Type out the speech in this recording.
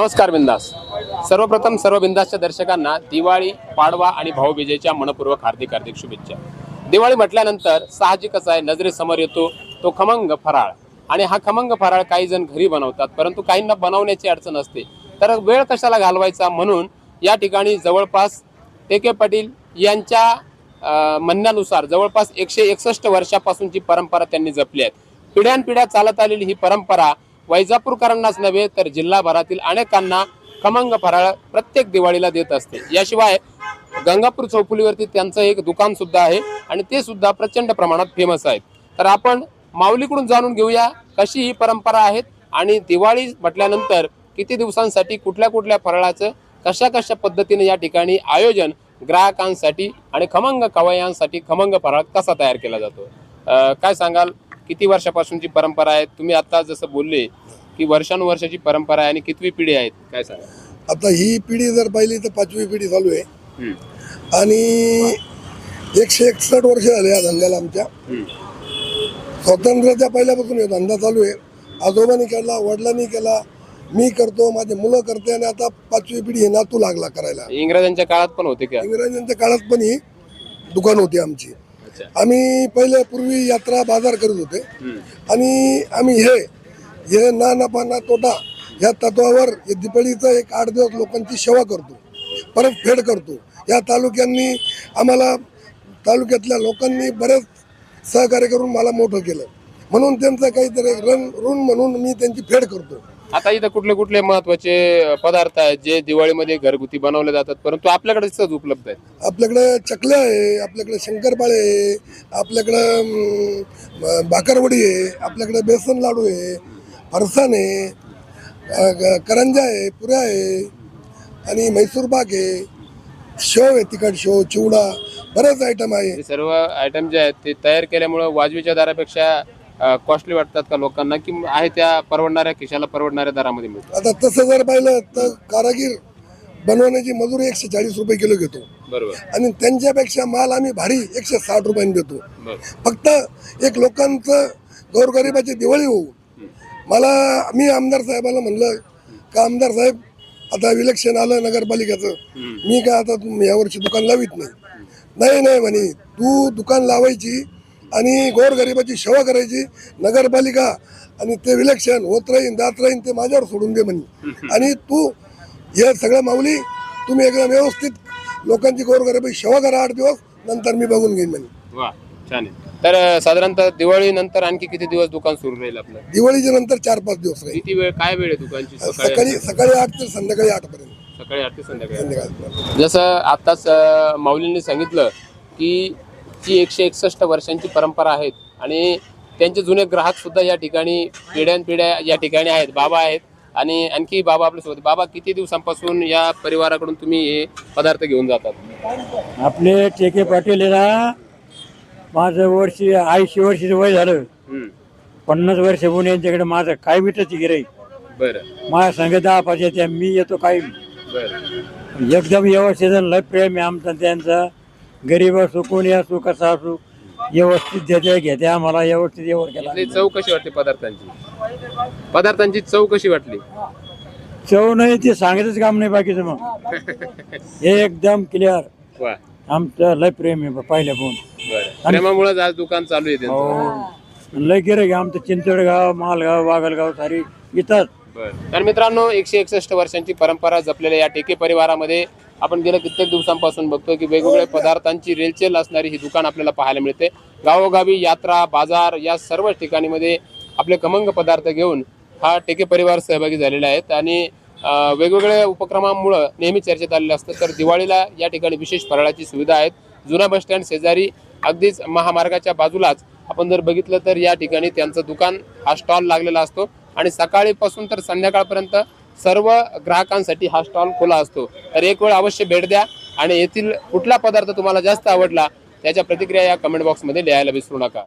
नमस्कार बिंदास. सर्वप्रथम सर्व बिंदासच्या दर्शकांना दिवाळी पाडवा आणि भाऊबीजेच्या मनपूर्वक हार्दिक हार्दिक शुभेच्छा. दिवाळी म्हटल्यानंतर साहजिकच आहे नजरेसमोर येतो तो खमंग फराळ. आणि हा खमंग फराळ काही जण घरी बनवतात परंतु काहींना बनवण्याची अडचण असते. तर वेळ कशाला घालवायचा म्हणून या ठिकाणी जवळपास टे के पाटील यांच्या म्हणण्यानुसार जवळपास एकशे एकसष्ट वर्षापासूनची परंपरा त्यांनी जपली आहे. पिढ्यानपिढ्या चालत आलेली ही परंपरा वैजापूरकरांनाच नव्हे तर जिल्हाभरातील अनेकांना खमंग फराळ प्रत्येक दिवाळीला देत असते. याशिवाय गंगापूर चौफुलीवरती त्यांचं एक दुकान सुद्धा आहे आणि ते सुद्धा प्रचंड प्रमाणात फेमस आहेत तर आपण माऊलीकडून जाणून घेऊया कशी ही परंपरा आहेत आणि दिवाळी म्हटल्यानंतर किती दिवसांसाठी कुठल्या कुठल्या फराळाचं कशा कशा पद्धतीने या ठिकाणी आयोजन ग्राहकांसाठी आणि खमंग कवयांसाठी खमंग फराळ कसा तयार केला जातो? काय सांगाल? किती वर्षापासूनची परंपरा आहे तुम्ही आता जसं बोलले की वर्षानुवर्षाची परंपरा आहे आणि कितवी पिढी आहेत काय सांगा? आता ही पिढी जर पाहिली तर पाचवी पिढी चालू आहे. हम्म, आणि एकशे एकसष्ट वर्ष झाले या धंद्याला आमच्या. हम्म, स्वातंत्र्याच्या पहिल्यापासून हे धंदा चालू आहे. आजोबांनी केला वडिलांनी केला मी करतो माझे मुलं करते आणि आता पाचवी पिढी हे नातू लागला करायला. इंग्रजांच्या काळात पण होते का? इंग्रजांच्या काळात पण ही दुकान होती आमची. आम्ही पहिले पूर्वी यात्रा बाजार करत होते. आणि आम्ही हे हे ना नफा ना तोटा या तत्वावर दिपाळीचं एक आठ दिवस लोकांची सेवा करतो परत फेड करतो. या तालुक्यांनी आम्हाला तालुक्यातल्या लोकांनी बरेच सहकार्य करून मला मोठं केलं. म्हणून त्यांचं काहीतरी रण ऋण म्हणून मी त्यांची फेड करतो. आता इथं कुठले कुठले महत्त्वाचे पदार्थ आहेत जे दिवाळीमध्ये घरगुती बनवले जातात परंतु आपल्याकडे सहज उपलब्ध आहेत? आपल्याकडे चकल्या आहे आपल्याकडे शंकरपाळे आहे आपल्याकडं अं, भाकरवडी आहे आपल्याकडे बेसन लाडू आहे फरसाण आहे अं, ग- करंजा आहे पुऱ्या आहे आणि म्हैसूर पाक आहे शेव आहे तिखट शेव चिवडा बरेच आयटम आहे. हे सर्व आयटम जे आहेत ते तयार केल्यामुळे वाजवीच्या दरापेक्षा कॉस्टली वाटतात का लोकांना? की आहे त्या परवडणाऱ्या खिशाला परवडणाऱ्या दरामध्ये मिळतात? आता तसं जर पाहिलं तर कारागीर बनवण्याची मजुरी एकशे चाळीस रुपये किलो घेतो. बरोबर. आणि त्यांच्यापेक्षा माल आम्ही भारी एकशे साठ रुपयांनी देतो. बरोबर फक्त एक लोकांचं गोरगरिबाची दिवाळी होऊ. मला मी आमदार साहेबाला म्हणलं का आमदार साहेब आता इलेक्शन आलं नगरपालिकेचं. मी काय आता यावर्षी दुकान लावित नाही. नाही नाही म्हणे तू दुकान लावायची आणि गोरगरिबाची सेवा करायची नगरपालिका आणि ते इलेक्शन होत राहीन जात राहीन ते माझ्यावर सोडून दे म्हणे. आणि तू हे सगळं माऊली तुम्ही एकदम व्यवस्थित लोकांची गोरगरिबाची सेवा करा आठ दिवस नंतर मी बघून घेईन म्हणे. वा छान आहे. तर साधारणतः दिवाळी नंतर आणखी किती दिवस दुकान सुरू राहील आपलं? दिवाळीच्या नंतर चार पाच दिवस राहील. किती वेळ काय वेळ आहे दुकानची? सकाळी सकाळी आठ ते संध्याकाळी आठ पर्यंत. सकाळी आठ ते संध्याकाळी जसं आताच माऊलींनी सांगितलं की जी एकशे एकसष्ट वर्षांची परंपरा आहेत आणि त्यांचे जुने ग्राहक सुद्धा या ठिकाणी पिढ्यानपिढ्या या ठिकाणी आहेत बाबा आहेत आणि आणखी बाबा आपल्यासोबत. बाबा किती दिवसांपासून या परिवाराकडून तुम्ही हे पदार्थ घेऊन जातात? आपले टेके पाटील आहे माझं वर्षी ऐंशी वर्षाचं वय झालं. पन्नास वर्ष होऊन यांच्याकडे माझं काय भेटत गिराई बरं. माझ्या संग दहा येते मी येतो बरं. एकदम व्यवस्थित लय प्रेम आहे आमचा त्यांचा. गरीब असो कोणी असो कसा असो व्यवस्थित देते घेते आम्हाला व्यवस्थित व्यवहार केला. इथली चव कशी वाटते पदार्थांची? पदार्थांची चव कशी वाटली? चव नाही ते सांगायचंच काम नाही बाकीचं मग. हे एकदम क्लिअर वा. आमचं लय प्रेम आहे पहिल्या फोन बरं. प्रेमामुळेच आज दुकान चालू आहे त्यांचं. हो. लय गिरे आमचं चिंचवडगाव मालगाव वागलगाव सारी इथंच. तर मित्रांनो एकशे एकसष्ट वर्षांची परंपरा जपलेल्या या टेके परिवारामध्ये आपण गेल्या कित्येक दिवसांपासून बघतोय की वेगवेगळ्या पदार्थांची रेलचेल असणारी ही दुकान आपल्याला पाहायला मिळते. गावोगावी यात्रा बाजार या सर्व ठिकाणीमध्ये आपले खमंग पदार्थ घेऊन हा टेके परिवार सहभागी झालेला आहेत आणि वेगवेगळ्या उपक्रमांमुळं नेहमी चर्चेत आलेलं असतं. तर दिवाळीला या ठिकाणी विशेष फराळाची सुविधा आहेत. जुना बस स्टँड शेजारी अगदीच महामार्गाच्या बाजूलाच आपण जर बघितलं तर या ठिकाणी त्यांचं दुकान हा स्टॉल लागलेला असतो. आणि सकाळीपासून तर संध्याकाळपर्यंत सर्व ग्राहकांसाठी हा स्टॉल खुला असतो. तर एक वेळ अवश्य भेट द्या आणि येथील कुठला पदार्थ तुम्हाला जास्त आवडला त्याच्या प्रतिक्रिया या कमेंट बॉक्समध्ये लिहायला विसरू नका.